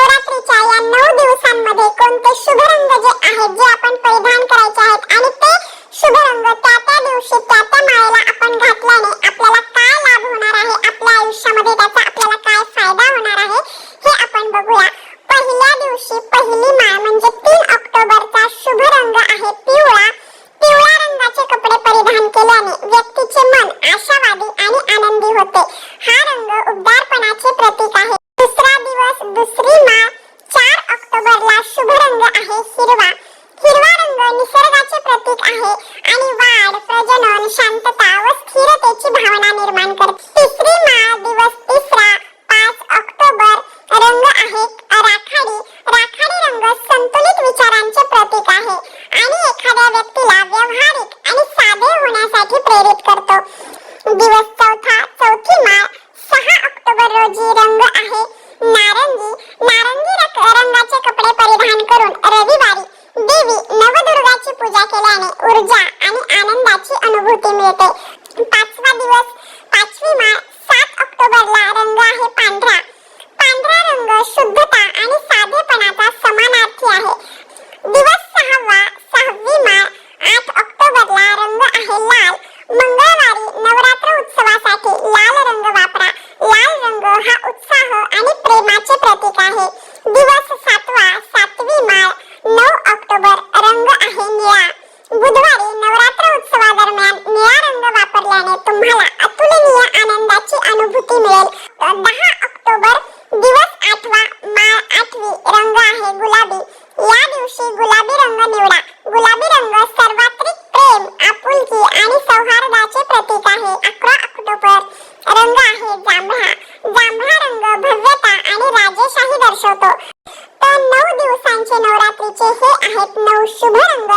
चावा नऊ दिवसांमध्ये कोणतो शुभ रंग जे आहेत जे आपण परिधान करायचे आहेत आणि ते शुभ रंग त्या त्या दिवशी त्या त्या माळेला आपण घातल्याने आपल्याला काय लाभ होणार आहे? आपल्या आयुष्यामध्ये त्याचा आपल्याला काय फायदा होणार आहे? हे आपण बघूया. पहिल्या दिवशी पहिली माळ म्हणजे तीन ऑक्टोबरचा शुभ रंग आहे पिवळा. पिवळ्या रंगाचे कपडे परिधान केल्याने व्यक्तीचे मन आशावादी आणि आनंदी होते. हा रंग उबदारपणाचे प्रतीक आहे. दुसरी माळ चार ऑक्टोबरला शुभ रंग आहे हिरवा. हिरवा रंग निसर्गाचे प्रतीक आहे आणि वाढ प्रजनन शांतता व स्थिरतेची भावना निर्माण करते. तिसरी माळ दिवस तिसरा पाच ऑक्टोबर रंग आहे राखाडी राखाडी रंग संतुलित विचारांचे प्रतीक आहे आणि एखाद्या व्यक्तीला व्यवहारिक आणि साधे होण्यासाठी प्रेरित करतो. दिवस चौथा चौथी माळ सहा ऑक्टोबर रोजी रंग आहे. नारंगी नारंगी रंगाचे कपडे परिधान करून रविवारी देवी नवदुर्गाची पूजा केल्याने ऊर्जा आणि आनंदाची अनुभूती मिळते. पाचवा दिवस पाचवी माळ सात ऑक्टोबरला रंग आहे पांढरा पांढरा रंग शुद्धता आणि साधेपणाचा समानार्थी आहे दिवस सहावा सहावी माळ आठ ऑक्टोबरला रंग आहे लाल मंगळवारी नवरात्र उत्सवासाठी लाल रंग वापरा लाल रंग हा उत्साह आणि प्रेमाचे आहे. दिवस सातवा सातवी माळ नऊ ऑक्टोबर रंग आहे निळा. बुधवारी नवरात्र उत्सवादरम्यान निळा रंग वापरल्याने तुम्हाला अतुलनीय आनंदाची अनुभूती मिळेल. दहा ऑक्टोबर दिवस आठवा माळ आठवी रंग आहे गुलाबी. या दिवशी गुलाबी रंग निवडा. गुलाबी रंग सर्वात्रिक प्रेम आपुलकी आणि सौहार्दाचे प्रतीक आहे. अकरा ऑक्टोबर रंग आहे जांभळा. जांभळा रंग भव्य आणि राजेशाही दर्शवतो. तर नऊ दिवसांचे नवरात्रीचे हे आहेत नऊ शुभ रंग